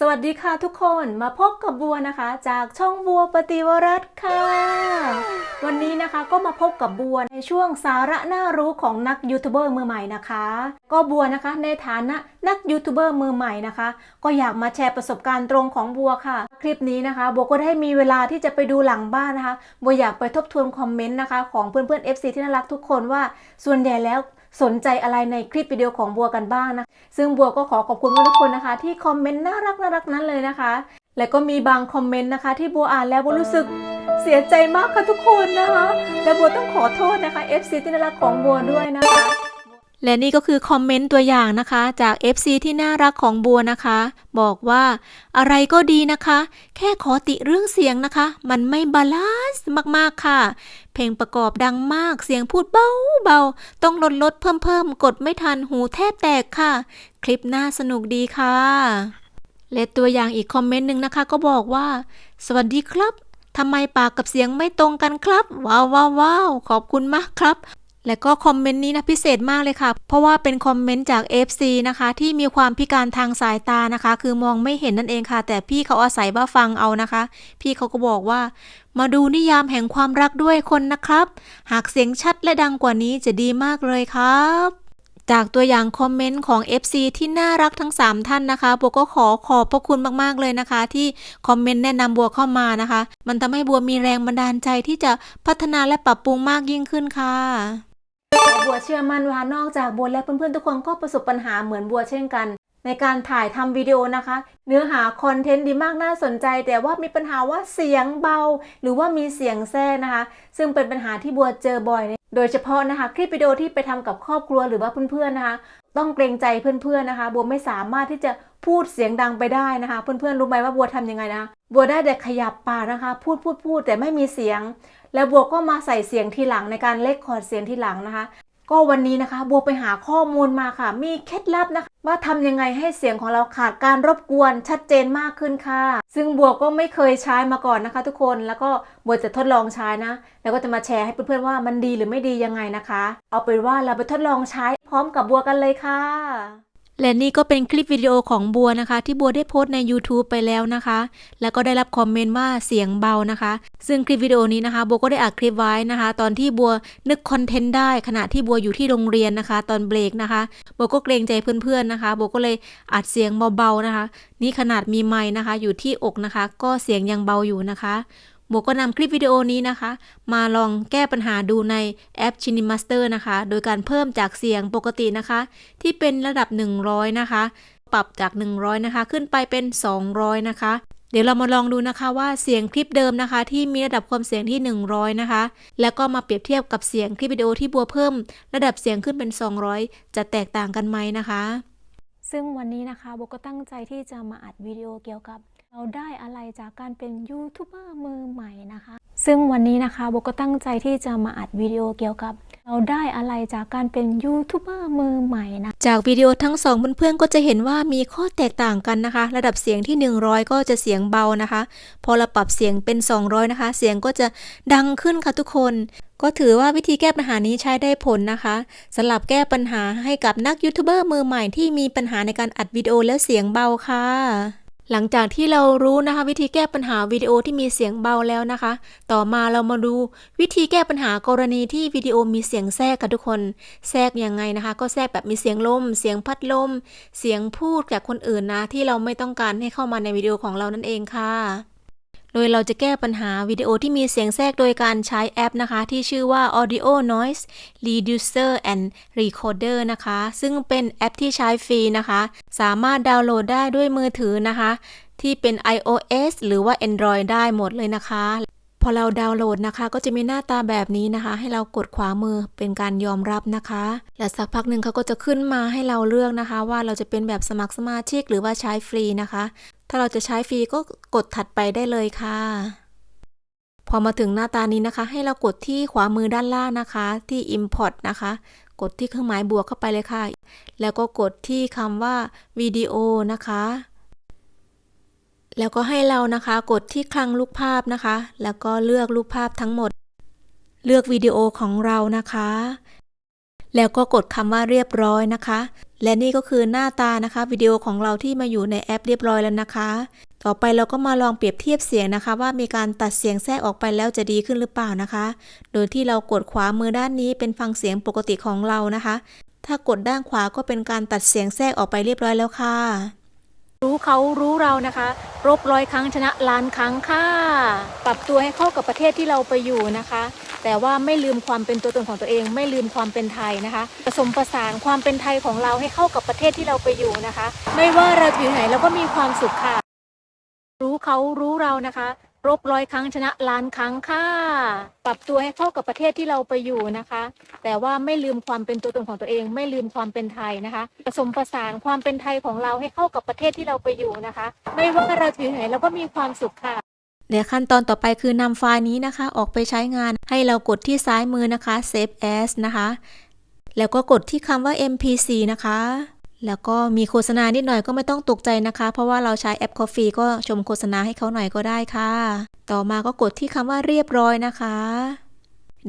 สวัสดีค่ะทุกคนมาพบกับบัวนะคะ จากช่องบัวปฏิวรัตน์ค่ะ วันนี้นะคะก็มาพบกับบัวในช่วงสาระน่ารู้ของนักยูทูบเบอร์มือใหม่นะคะ ก็บัวนะคะในฐานะนักยูทูบเบอร์มือใหม่นะคะ ก็อยากมาแชร์ประสบการณ์ตรงของบัวค่ะ คลิปนี้นะคะ บัวก็ได้มีเวลาที่จะไปดูหลังบ้านนะคะ บัวอยากไปทบทวนคอมเมนต์นะคะของเพื่อนๆ FC ที่น่ารักทุกคนว่าส่วนใหญ่แล้ว สนใจอะไรในคลิปวิดีโอของบัวกันบ้างนะซึ่งบัวก็ขอขอบคุณทุกคนนะคะ ที่คอมเมนต์น่ารักน่ารักนั้นเลยนะคะ และก็มีบางคอมเมนต์นะคะ ที่บัวอ่านแล้วบัวรู้สึกเสียใจมากค่ะทุกคนนะคะและบัวต้องขอโทษนะคะ FC ที่น่ารักของบัวด้วยนะคะ และนี่ก็คือคอมเมนต์ตัวอย่างนะคะจาก FC ที่น่ารักของบัวนะคะ บอกว่าอะไรก็ดีนะคะ แค่ขอติเรื่องเสียงนะคะ มันไม่บาลานซ์มากๆค่ะ เพลงประกอบดังมากเสียงพูดเบาๆ ต้องลดลดเพิ่มเพิ่มๆกดไม่ทันหูแทบแตกค่ะ คลิปน่าสนุกดีค่ะ และตัวอย่างอีกคอมเมนต์หนึ่งนะคะ ก็บอกว่า สวัสดีครับทำไมปากกับเสียงไม่ตรงกันครับ ว้าวว้าวขอบคุณมากครับ และก็คอมเมนต์นี้นะพิเศษมากเลยค่ะ เพราะว่าเป็นคอมเมนต์จาก FC นะคะ ที่มีความพิการทางสายตานะคะ คือมองไม่เห็นนั่นเองค่ะ แต่พี่เขาอาศัยว่าฟังเอานะคะ พี่เขาก็บอกว่า มาดูนิยามแห่งความรักด้วยคนนะครับ หากเสียงชัดและดังกว่านี้จะดีมากเลยครับจากตัวอย่างคอมเมนต์ของ FC ที่น่ารักทั้ง 3 ท่านนะคะบัวก็ขอขอบพระคุณมากๆเลยนะคะ ที่คอมเมนต์แนะนำบัวเข้ามานะคะ มันทำให้บัวมีแรงบันดาลใจที่จะพัฒนาและปรับปรุงมากยิ่งขึ้นค่ะ บัวเชื่อมั่นว่านอกจากบัวและเพื่อนๆทุกคนก็ประสบปัญหาเหมือนบัวเช่นกัน ในการถ่ายทำวิดีโอนะคะ เนื้อหาคอนเทนต์ดีมากน่าสนใจ แต่ว่ามีปัญหาว่าเสียงเบา หรือว่ามีเสียงแทรกนะคะ ซึ่งเป็นปัญหาที่บัวเจอบ่อยโดยเฉพาะนะคะคลิปวิดีโอที่ไปทำกับครอบครัวหรือว่าเพื่อนๆนะคะ ต้องเกรงใจเพื่อนๆนะคะบัวไม่สามารถที่จะพูดเสียงดังไปได้นะคะ เพื่อนๆรู้ไหมว่าบัวทำยังไงนะบัวได้แต่ขยับปากนะคะ พูดพูดพูดแต่ไม่มีเสียง แล้วบัวก็มาใส่เสียงทีหลังในการเลคคอร์ดเสียงทีหลังนะคะ ก็วันนี้นะคะ บัวไปหาข้อมูลมาค่ะ มีเคล็ดลับนะคะ ว่าทำยังไงให้เสียงของเราขาดการรบกวนชัดเจนมากขึ้นค่ะ ซึ่งบัวก็ไม่เคยใช้มาก่อนนะคะ ทุกคนแล้วก็บัวจะทดลองใช้นะ แล้วก็จะมาแชร์ให้เพื่อนๆว่ามันดีหรือไม่ดียังไงนะคะ เอาเป็นว่าเราไปทดลองใช้พร้อมกับบัวกันเลยค่ะ และนี่ก็เป็นคลิปวิดีโอของบัวนะคะ ที่บัวได้โพสต์ใน YouTube ไปแล้วนะคะ แล้วก็ได้รับคอมเมนต์ว่าเสียงเบานะคะ ซึ่งคลิปวิดีโอนี้นะคะบัวก็ได้อัดคลิปไว้นะคะ ตอนที่บัวนึกคอนเทนต์ได้ขณะที่บัวอยู่ที่โรงเรียนนะคะ ตอนเบรกนะคะบัวก็เกรงใจเพื่อนๆนะคะบัวก็เลยอัดเสียงเบาๆนะคะ นี่ขนาดมีไมค์นะคะ อยู่ที่อกนะคะ ก็เสียงยังเบาอยู่นะคะ บัวก็นำคลิปวิดีโอนี้นะคะ มาลองแก้ปัญหาดูในแอป Chini Master นะคะ โดยการเพิ่มจากเสียงปกตินะคะ ที่เป็นระดับ 100 นะคะ ปรับจาก 100 นะคะ ขึ้นไปเป็น 200 นะคะ เดี๋ยวเรามาลองดูนะคะว่าเสียงคลิปเดิมนะคะ ที่มีระดับความเสียงที่ 100 นะคะ แล้วก็มาเปรียบเทียบกับเสียงคลิปวิดีโอที่บัวเพิ่ม ระดับเสียงขึ้นเป็น 200 จะแตกต่างกันไหมนะคะ ซึ่งวันนี้นะคะโบก็ตั้งใจที่จะมาอัดวิดีโอเกี่ยวกับ เราได้อะไรจากการเป็นยูทูบเบอร์มือใหม่นะคะ ซึ่งวันนี้นะคะโบก็ตั้งใจที่จะมาอัดวิดีโอเกี่ยวกับ เราได้อะไรจากการเป็นยูทูบเบอร์มือใหม่นะ จากวิดีโอทั้งสองเพื่อนๆก็จะเห็นว่ามีข้อแตกต่างกันนะคะ ระดับเสียงที่ 100 ก็จะเสียงเบานะคะ พอเราปรับเสียงเป็น 200 นะคะ เสียงก็จะดังขึ้นค่ะทุกคนก็ถือว่าวิธีแก้ปัญหานี้ใช้ได้ผลนะคะสำหรับแก้ปัญหาให้กับนักยูทูบเบอร์มือใหม่ที่มีปัญหาในการอัดวิดีโอแล้วเสียงเบาค่ะ หลังจากที่เรารู้นะคะ วิธีแก้ปัญหาวิดีโอที่มีเสียงเบาแล้วนะคะ ต่อมาเรามาดูวิธีแก้ปัญหากรณีที่วิดีโอมีเสียงแทรกค่ะทุกคน แทรกยังไงนะคะ ก็แทรกแบบมีเสียงลม เสียงพัดลม เสียงพูดจากคนอื่นนะ ที่เราไม่ต้องการให้เข้ามาในวิดีโอของเรานั่นเองค่ะ โดยเราจะแก้ปัญหาวิดีโอที่มีเสียงแทรกโดยการใช้แอปนะคะ ที่ชื่อว่า Audio Noise Reducer and Recorder นะคะ ซึ่งเป็นแอปที่ใช้ฟรีนะคะ สามารถดาวน์โหลดได้ด้วยมือถือนะคะ ที่เป็น iOS หรือว่า Android ได้หมดเลยนะคะ พอเราดาวน์โหลดนะคะ ก็จะมีหน้าตาแบบนี้นะคะ ให้เรากดขวามือเป็นการยอมรับนะคะ และสักพักหนึ่งเขาก็จะขึ้นมาให้เราเลือกนะคะ ว่าเราจะเป็นแบบสมัครสมาชิกหรือว่าใช้ฟรีนะคะ ถ้าเราจะใช้ฟรีก็กดถัดไปได้เลยค่ะ พอมาถึงหน้าตานี้นะคะ ให้เรากดที่ขวามือด้านล่างนะคะ ที่ Import นะคะ กดที่เครื่องหมายบวกเข้าไปเลยค่ะ แล้วก็กดที่คำว่าวิดีโอนะคะแล้วก็ให้เรานะคะกดที่คลังรูปภาพนะคะ แล้วก็เลือกรูปภาพทั้งหมด เลือกวิดีโอของเรานะคะ แล้วก็กดคำว่าเรียบร้อยนะคะ และนี่ก็คือหน้าตานะคะวิดีโอของเราที่มาอยู่ในแอปเรียบร้อยแล้วนะคะ ต่อไปเราก็มาลองเปรียบเทียบเสียงนะคะ ว่ามีการตัดเสียงแทรกออกไปแล้วจะดีขึ้นหรือเปล่านะคะ โดยที่เรากดขวามือด้านนี้เป็นฟังเสียงปกติของเรานะคะ ถ้ากดด้านขวาก็เป็นการตัดเสียงแทรกออกไปเรียบร้อยแล้วค่ะ รู้เขารู้เรานะคะรบร้อยครั้งชนะล้านครั้งค่ะ ปรับตัวให้เข้ากับประเทศที่เราไปอยู่นะคะ แต่ว่าไม่ลืมความเป็นตัวตนของตัวเอง ไม่ลืมความเป็นไทยนะคะ ผสมผสานความเป็นไทยของเราให้เข้ากับประเทศที่เราไปอยู่นะคะ ไม่ว่าเราอยู่ไหนเราก็มีความสุขค่ะ รู้เขารู้เรานะคะรบร้อยครั้งชนะล้านครั้งค่ะ ปรับตัวให้เข้ากับประเทศที่เราไปอยู่นะคะ แต่ว่าไม่ลืมความเป็นตัวตนของตัวเอง ไม่ลืมความเป็นไทยนะคะ ผสมผสานความเป็นไทยของเราให้เข้ากับประเทศที่เราไปอยู่นะคะ ไม่ว่าเราอยู่ไหนเราก็มีความสุขค่ะ และขั้นตอนต่อไปคือนำไฟล์นี้นะคะ ออกไปใช้งานให้เรากดที่ซ้ายมือนะคะ Save as นะคะ แล้วก็กดที่คำว่า mp4 นะคะ แล้วก็มีโฆษณานิดหน่อยก็ไม่ต้องตกใจนะคะ เพราะว่าเราใช้แอป Coffee ก็ชมโฆษณาให้เขาหน่อยก็ได้ค่ะ ต่อมาก็กดที่คำว่าเรียบร้อยนะคะ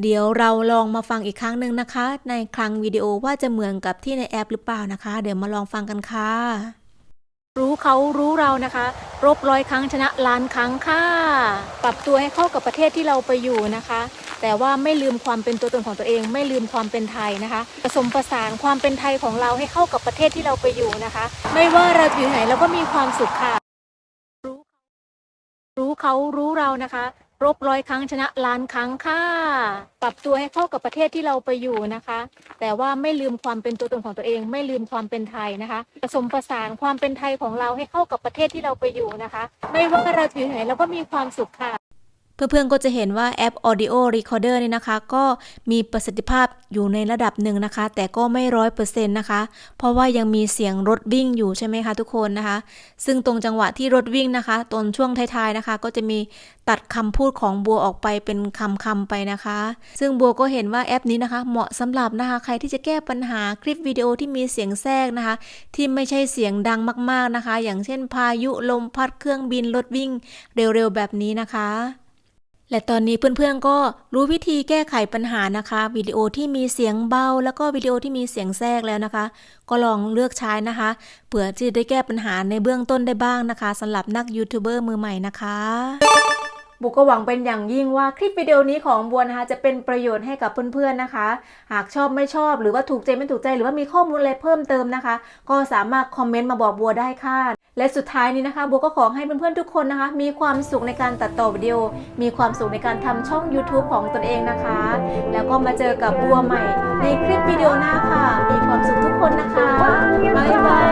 เดี๋ยวเราลองมาฟังอีกครั้งหนึ่งนะคะ ในคลังวิดีโอว่าจะเหมือนกับที่ในแอปหรือเปล่านะคะ เดี๋ยวมาลองฟังกันค่ะ รู้เขารู้เรานะคะ รบร้อยครั้งชนะล้านครั้งค่ะ ปรับตัวให้เข้ากับประเทศที่เราไปอยู่นะคะ แต่ว่าไม่ลืมความเป็นตัวตนของตัวเอง ไม่ลืมความเป็นไทยนะคะ ผสมผสานความเป็นไทยของเราให้เข้ากับประเทศที่เราไปอยู่นะคะ ไม่ว่าเราอยู่ไหนเราก็มีความสุขค่ะ รู้รู้เขารู้เรานะคะ รบร้อยครั้งชนะล้านครั้งค่ะ ปรับตัวให้เข้ากับประเทศที่เราไปอยู่นะคะ แต่ว่าไม่ลืมความเป็นตัวตนของตัวเอง ไม่ลืมความเป็นไทยนะคะ ผสมผสานความเป็นไทยของเราให้เข้ากับประเทศที่เราไปอยู่นะคะ ไม่ว่าเราอยู่ไหนเราก็มีความสุขค่ะ เพื่อนๆก็จะเห็นว่าแอป Audio Recorder นี่นะคะ ก็มีประสิทธิภาพอยู่ในระดับหนึ่งนะคะ แต่ก็ไม่ร้อยเปอร์เซ็นต์นะคะ เพราะว่ายังมีเสียงรถวิ่งอยู่ใช่ไหมคะทุกคนนะคะ ซึ่งตรงจังหวะที่รถวิ่งนะคะตอนช่วงท้ายๆนะคะ ก็จะมีตัดคำพูดของบัวออกไปเป็นคำๆไปนะคะ ซึ่งบัวก็เห็นว่าแอปนี้นะคะ เหมาะสำหรับนะคะ ใครที่จะแก้ปัญหาคลิปวิดีโอที่มีเสียงแทรกนะคะ ที่ไม่ใช่เสียงดังมากๆนะคะ อย่างเช่นพายุลมพัดเครื่องบินรถวิ่ง เร็วๆแบบนี้นะคะ และตอนนี้เพื่อนๆก็รู้วิธีแก้ไขปัญหานะคะ วิดีโอที่มีเสียงเบา แล้วก็วิดีโอที่มีเสียงแทรกแล้วนะคะ ก็ลองเลือกใช้นะคะเผื่อที่จะได้แก้ปัญหาในเบื้องต้นได้บ้างนะคะสำหรับนักยูทูบเบอร์มือใหม่นะคะ บุก็หวังเป็นอย่างยิ่งว่าคลิปวิดีโอนี้ของบัวนะคะจะเป็นประโยชน์ให้กับเพื่อนๆนะคะ หากชอบไม่ชอบหรือว่าถูกใจไม่ถูกใจหรือว่ามีข้อมูลอะไรเพิ่มเติมนะคะ ก็สามารถคอมเมนต์มาบอกบัวได้ค่ะและสุดท้ายนี้นะคะบัวก็ขอให้เพื่อนๆทุกคนนะคะ มีความสุขในการตัดต่อวิดีโอ มีความสุขในการทำช่อง YouTube ของตนเองนะคะ แล้วก็มาเจอกับบัวใหม่ ในคลิปวิดีโอหน้าค่ะ มีความสุขทุกคนนะคะบ๊ายบาย